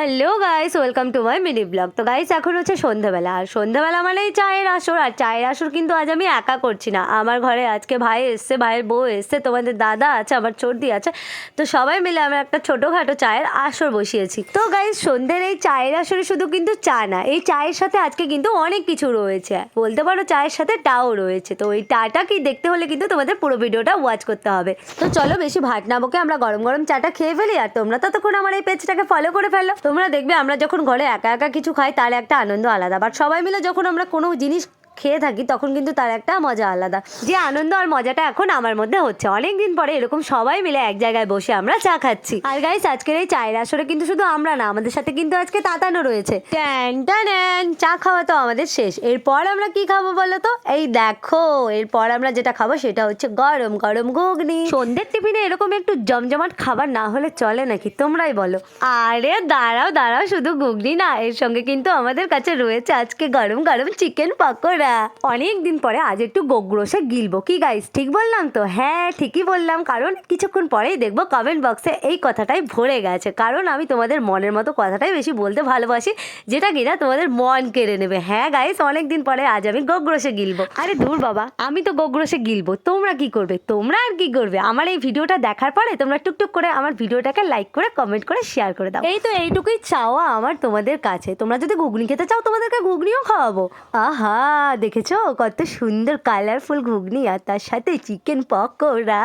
Hello guys welcome to my mini vlog তো guys এখন হচ্ছে সন্ধ্যাবেলা। আর সন্ধ্যাবেলা মানেই চায়ের আসর। আর চায়ের আসর কিন্তু আজ আমি একা করছি না। আমার ঘরে আজকে ভাই এসছে, ভাইয়ের বউ এসছে, তোমাদের দাদা আছে, আমার চর্দি আছে। তো সবাই মিলে আমরা একটা ছোটোখাটো চায়ের আসর বসিয়েছি। তো গাইস সন্ধ্যের এই চায়ের আসরে শুধু কিন্তু চা না, এই চায়ের সাথে আজকে কিন্তু অনেক কিছু রয়েছে। বলতে পারো চায়ের সাথে টাও রয়েছে। তো ওই টাটা কি দেখতে হলে কিন্তু তোমাদের পুরো ভিডিওটা ওয়াচ করতে হবে। তো চলো বেশি ভাট না আমরা গরম গরম চাটা খেয়ে ফেলি, আর তোমরা ততক্ষণ আমার এই পেজটাকে ফলো করে ফেলো। তোমরা দেখবে আমরা যখন ঘরে একা একা কিছু খাই, তার একটা আনন্দ আলাদা। বাট সবাই মিলে যখন আমরা কোনো জিনিস খেয়ে থাকি, তখন কিন্তু তার একটা মজা আলাদা। যে আনন্দ আর মজাটা এখন আমার মধ্যে হচ্ছে। অনেক দিন পরে এরকম সবাই মিলে এক জায়গায় বসে আমরা চা খাচ্ছি। আর গাইস আজকের এই চায়ের আসরে কিন্তু শুধু আমরা না, আমাদের সাথে কিন্তু আজকে তাতানো রয়েছে। ট্যান ট্যান, চা খাওয়া তো আমাদের শেষ। এরপর আমরা কি খাব বলো তো? এই দেখো, এরপর আমরা যেটা খাব সেটা হচ্ছে গরম গরম ঘুগনি। সন্ধ্যের টিফিনে এরকম একটু জমজমাট খাবার না হলে চলে নাকি? তোমরাই বলো। আরে দাঁড়াও দাঁড়াও, শুধু ঘুগনি না, এর সঙ্গে কিন্তু আমাদের কাছে রয়েছে আজকে গরম গরম চিকেন পকোড়া। অনেক দিন পরে আজ একটু গোগ্রসে গিলবো। কি গাইস ঠিক বললাম তো? হ্যাঁ ঠিকই বললাম, কারণ কিছুক্ষণ পরেই দেখব কমেন্ট বক্সে এই কথাটাই ভরে গেছে। কারণ আমি তোমাদের মনের মতো কথাটাই বেশি বলতে ভালোবাসি, যেটা কিনা তোমাদের মন কেড়ে নেবে। হ্যাঁ গাইস অনেক দিন পরে আজ আমি গোগ্রসে গিলবো। আরে দূর বাবা, আমি তো গোগ্রসে গিলবো। তোমরা কি করবে? তোমরা আর কি করবে? আমার এই ভিডিওটা দেখার পরে তোমরা টুকটুক করে আমার ভিডিওটাকে লাইক করে কমেন্ট করে শেয়ার করে দাও। এই তো এইটুকুই চাওয়া আমার তোমাদের কাছে। তোমরা যদি ঘুগনি খেতে চাও, তোমাদেরকে ঘুগনিও খাওয়াবো। আহা দেখেছ? কত সুন্দর কালারফুল ঘুগনি আর তার সাথে চিকেন পকোড়া।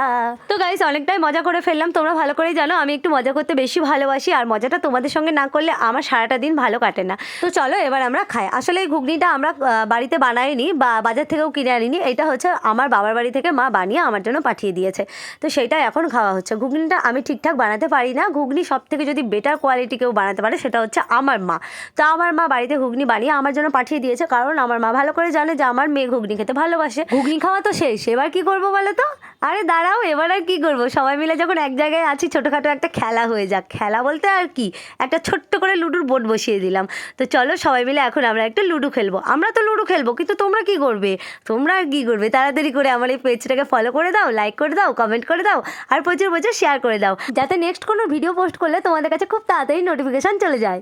তো গাইস অনেকটাই মজা করে ফেললাম। তোমরা ভালো করেই জানো, আমি একটু মজা করতে বেশি ভালোবাসি আর মজাটা তোমাদের সঙ্গে না করলে আমার সারাটা দিন ভালো কাটে না। তো চলো, এবার আমরা খাই। আসলে এই ঘুগনিটা আমরা বাড়িতে বানাইনি বা বাজার থেকেও কিনে আনিনি। এটা হচ্ছে আমার বাবার বাড়ি থেকে মা বানিয়ে আমার জন্য পাঠিয়ে দিয়েছে। তো সেটা এখন খাওয়া হচ্ছে। ঘুগনিটা আমি ঠিকঠাক বানাতে পারি না। ঘুগনি সব থেকে যদি বেটার কোয়ালিটি কেউ বানাতে পারে, সেটা হচ্ছে আমার মা। তো আমার মা বাড়িতে ঘুগনি বানিয়ে আমার জন্য পাঠিয়ে দিয়েছে। কারণ আমার মা ভালো করে জানে যে আমার মেয়ে ঘুগনি খেতে ভালোবাসে। ঘুগনি খাওয়া তো শেষ। এবার কি করব বলো তো? আরে দাঁড়াও, এবার আর কি করব? সবাই মিলে যখন এক জায়গায় আছি, ছোটোখাটো একটা খেলা হয়ে যাক। খেলা বলতে আর কি, একটা ছোট্ট করে লুডুর বোর্ড বসিয়ে দিলাম। তো চলো সবাই মিলে এখন আমরা একটু লুডো খেলব। আমরা তো লুডো খেলব, কিন্তু তোমরা কি করবে? তোমরা আর কি করবে? তাড়াতাড়ি করে আমার এই পেজটাকে ফলো করে দাও লাইক করে দাও কমেন্ট করে দাও, আর প্রচুর প্রচুর শেয়ার করে দাও। যাতে নেক্সট কোনো ভিডিও পোস্ট করলে তোমাদের কাছে খুব তাড়াতাড়ি নোটিফিকেশন চলে যায়।